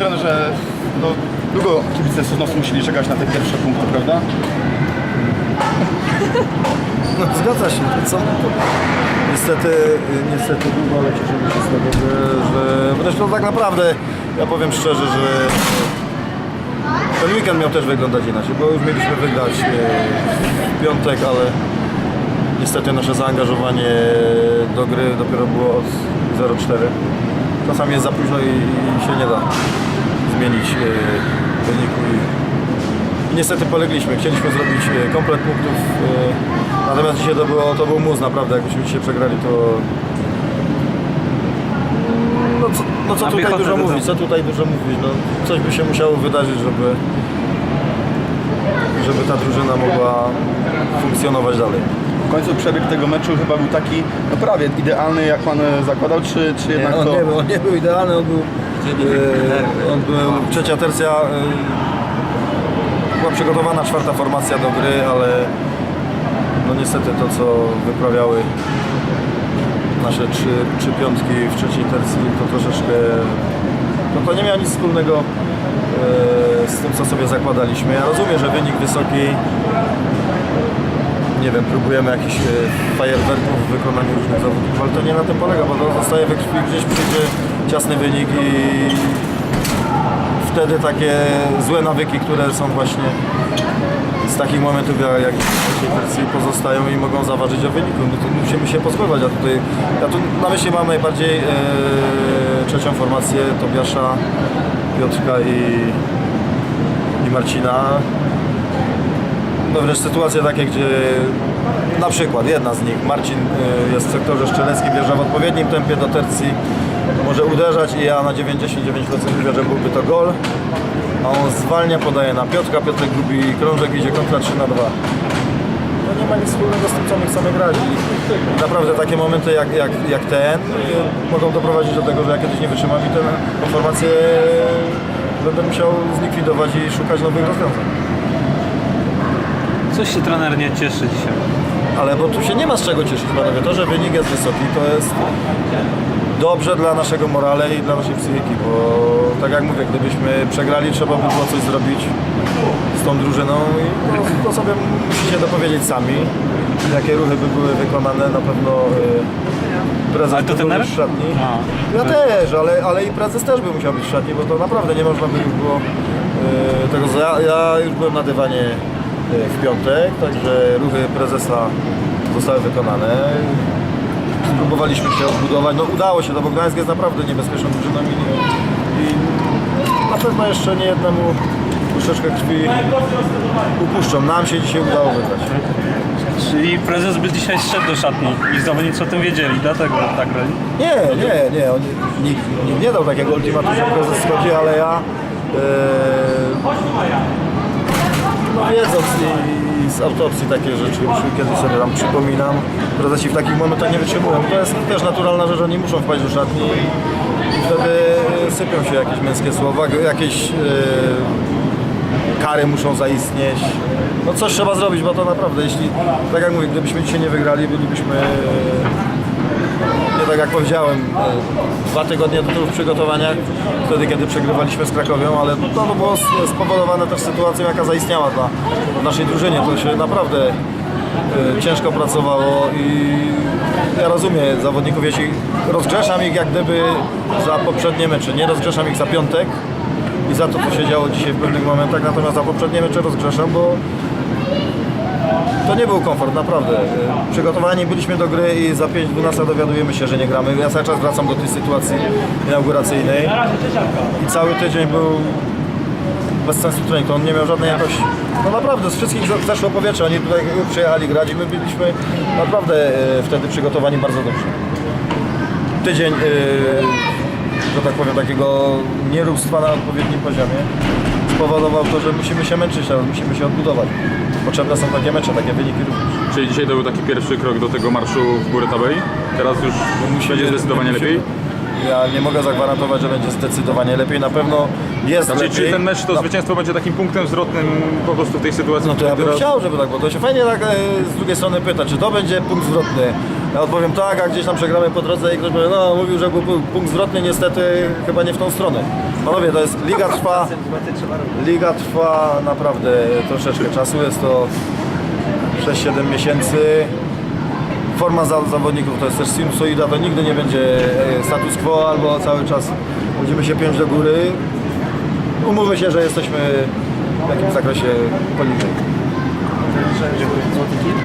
Trenerze, no, długo kibice Sosnowcu musieli czekać na te pierwsze punkty, prawda? No, zgadza się, to co? Niestety, niestety długo, ale się z tego, że, że zresztą tak naprawdę, ja powiem szczerze, że ten weekend miał też wyglądać inaczej, bo już mieliśmy wygrać e, w piątek, ale niestety nasze zaangażowanie do gry dopiero było od 0,4. Czasami jest za późno i, i się nie da zmienić e, wyniku i, i niestety polegliśmy. Chcieliśmy zrobić e, komplet punktów, e, natomiast dzisiaj to, było, to był mus naprawdę, jakbyśmy dzisiaj przegrali to... No co, no co tutaj dużo mówić, co tutaj dużo mówić, no coś by się musiało wydarzyć, żeby żeby ta drużyna mogła funkcjonować dalej. W końcu przebieg tego meczu chyba był taki, no prawie idealny, jak pan zakładał, czy, czy jednak on, to... nie był, on nie był idealny, on był, trzecia tercja, e, była przygotowana czwarta formacja do gry, ale no niestety to co wyprawiały nasze trzy, trzy piątki w trzeciej tercji to troszeczkę no to nie miało nic wspólnego e, z tym co sobie zakładaliśmy. Ja rozumiem, że wynik wysoki nie wiem, próbujemy jakichś e, fajerwerków w wykonaniu różnych zawodników, ale to nie na tym polega, bo to zostaje we krwi, gdzieś przyjdzie ciasny wynik i wtedy takie złe nawyki, które są właśnie z takich momentów jak, wersji pozostają i mogą zaważyć o wyniku. No to musimy się pozbywać, a tutaj ja tu na myśli mam najbardziej e, trzecią formację Tobiasza, Piotrka i, i Marcina no wręcz sytuacje takie, gdzie na przykład jedna z nich, Marcin y, jest w sektorze szczeleckim, wjeżdża w odpowiednim tempie do tercji, może uderzać i ja na 99% mówię, że byłby to gol, a on zwalnia, podaje na Piotrka, Piotrek gubi krążek, idzie kontra 3 na 2. To nie ma nic wspólnego z tym, co my chcemy grać i naprawdę takie momenty jak, jak, jak ten y, mogą doprowadzić do tego, że ja kiedyś nie wytrzymam i tę formację będę musiał zlikwidować i szukać nowych rozwiązań. Coś się trener nie cieszy dzisiaj. Ale bo tu się nie ma z czego cieszyć, panowie. To, że wynik jest wysoki, to jest dobrze dla naszego morale i dla naszej psychiki, bo tak jak mówię, gdybyśmy przegrali, trzeba by było coś zrobić z tą drużyną i no, to sobie musicie dopowiedzieć sami, jakie ruchy by były wykonane, na pewno yy, prezes Ale to by był w szatni. A. Ja też, ale, ale i prezes też by musiał być w szatni, bo to naprawdę nie można by było yy, tego, ja, ja już byłem na dywanie w piątek, także ruchy prezesa zostały wykonane. Spróbowaliśmy się odbudować, no udało się, no bo Gdańsk jest naprawdę niebezpieczną drużyną i, i na pewno jeszcze nie jednemu troszeczkę krwi upuszczą. Nam się dzisiaj udało wygrać. Czyli prezes by dzisiaj zszedł do szatni i zawodnicy o tym wiedzieli, dlatego tak grali. Nie, nie, nie, on, nikt, nikt nie dał takiego ultimatu, że prezes schodzi, ale ja e, no wiedząc i, z autopsji takie rzeczy, już kiedyś sobie tam przypominam, prezesi w takich momentach nie wytrzymują. To jest też naturalna rzecz, oni muszą wpaść do szatni i wtedy sypią się jakieś męskie słowa, jakieś e, kary muszą zaistnieć. No coś trzeba zrobić, bo to naprawdę, jeśli, tak jak mówię, gdybyśmy dzisiaj nie wygrali, bylibyśmy nie tak jak powiedziałem, e, dwa tygodnie do tyłu w przygotowaniach, wtedy kiedy przegrywaliśmy z Krakowią, ale to no było s- spowodowane też sytuacją, jaka zaistniała dla naszej drużynie. To się naprawdę e, ciężko pracowało i ja rozumiem zawodników, jeśli rozgrzeszam ich jak gdyby za poprzednie mecze, nie rozgrzeszam ich za piątek i za to, co się działo dzisiaj w pewnych momentach, natomiast za poprzednie mecze rozgrzeszam, bo to nie był komfort, naprawdę. Przygotowani byliśmy do gry i za 5-12 dowiadujemy się, że nie gramy. Ja cały czas wracam do tej sytuacji inauguracyjnej i cały tydzień był bez sensu trening, on nie miał żadnej jakości. No naprawdę, z wszystkich zeszło powietrze, oni tutaj przyjechali grać i my byliśmy naprawdę y, wtedy przygotowani bardzo dobrze. Tydzień, y, że tak powiem, takiego nieróbstwa na odpowiednim poziomie spowodował to, że musimy się męczyć teraz, musimy się odbudować. Potrzebne są takie mecze, takie wyniki również. Czyli dzisiaj to był taki pierwszy krok do tego marszu w górę tabeli? Teraz już Musimy- będzie zdecydowanie lepiej? Ja nie mogę zagwarantować, że będzie zdecydowanie lepiej. Na pewno jest Czyli, lepiej. czyli ten mecz to Na- zwycięstwo będzie takim punktem zwrotnym po prostu w tej sytuacji? No to ja bym która- chciał, żeby tak było. To się fajnie tak e, z drugiej strony pyta, czy to będzie punkt zwrotny. Ja odpowiem tak, a gdzieś tam przegramy po drodze i ktoś powie, no mówił, że był pu- punkt zwrotny, niestety chyba nie w tą stronę. Panowie, to jest, liga trwa, liga trwa naprawdę troszeczkę czasu, jest to 6-7 miesięcy. Forma za, zawodników to jest też sinusoida, to nigdy nie będzie e, status quo albo cały czas będziemy się piąć do góry. Umówmy się, że jesteśmy w jakimś zakresie poniżej.